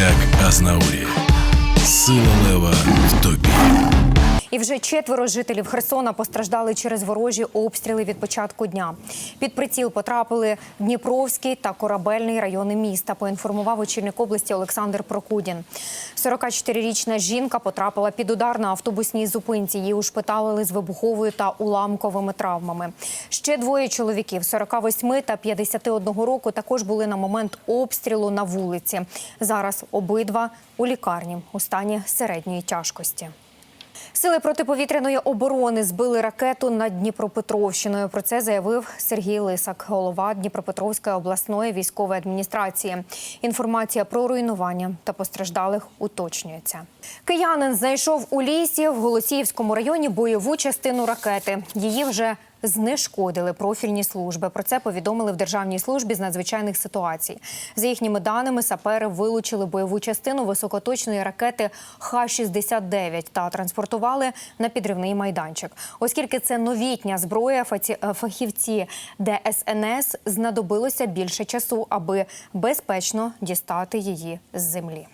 як Азнаурі. Сила лева. І вже четверо жителів Херсона постраждали через ворожі обстріли від початку дня. Під приціл потрапили Дніпровський та Корабельний райони міста. Поінформував очільник області Олександр Прокудін. 44-річна жінка потрапила під удар на автобусній зупинці. Її ушпиталили з вибуховою та уламковими травмами. Ще двоє чоловіків 48 та 51 року також були на момент обстрілу на вулиці. Зараз обидва у лікарні у стані середньої тяжкості. Сили протиповітряної оборони збили ракету над Дніпропетровщиною. Про це заявив Сергій Лисак, голова Дніпропетровської обласної військової адміністрації. Інформація про руйнування та постраждалих уточнюється. Киянин знайшов у лісі в Голосіївському районі бойову частину ракети. Її вже знешкодили профільні служби. Про це повідомили в Державній службі з надзвичайних ситуацій. За їхніми даними, сапери вилучили бойову частину високоточної ракети Х-69 та транспортували на підривний майданчик. Оскільки це новітня зброя, е, фахівці ДСНС знадобилося більше часу, аби безпечно дістати її з землі.